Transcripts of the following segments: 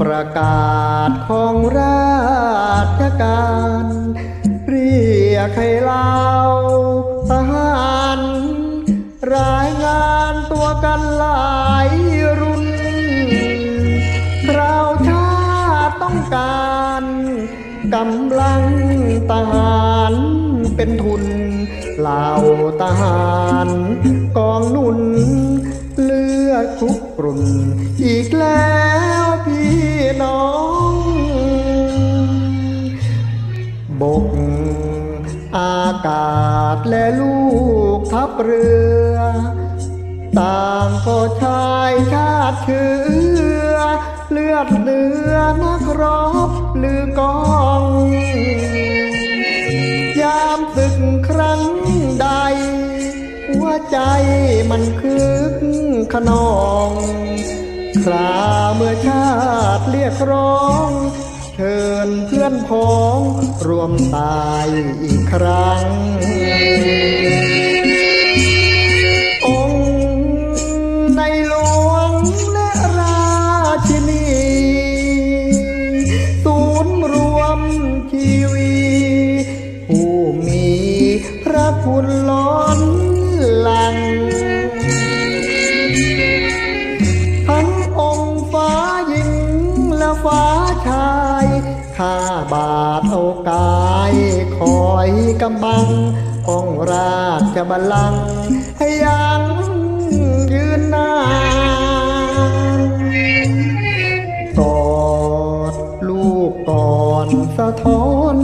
ประกาศของราชการ เรียกให้เล่าทหารรายงานตัวกันหลายรุ่น เราชาติต้องการกำลังทหารเป็นทุนเหล่าทหารกองนุนเลือดคุกกรุ่นอีกแล้ว น้อง บก อากาศและลูกทัพเรือ ต่างก็ชายชาติเชื้อ เลือดเนื้อนักรบลือกองยามศึกครั้งใด หัวใจมันคึกขนอง คราเมื่อชาติเรียกร้อง เชิญเพื่อนพ้องรวมตายอีกครั้ง องค์ในหลวงและราชินีศูนย์รวมชีวี ผู้มีพระคุณล้น ข้าบาทโอกายคอยกำบังของราชบัลลังก์ให้ยังยืนนานกอดลูกก่อนสะท้อน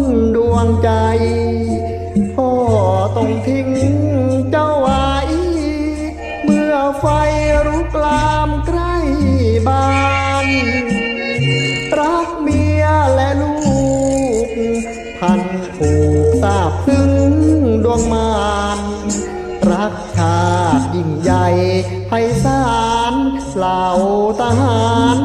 ันผูกทราบซึ้งดวงมานรักชาติยิ่งใหญ่ไพศาลเหล่าทหาร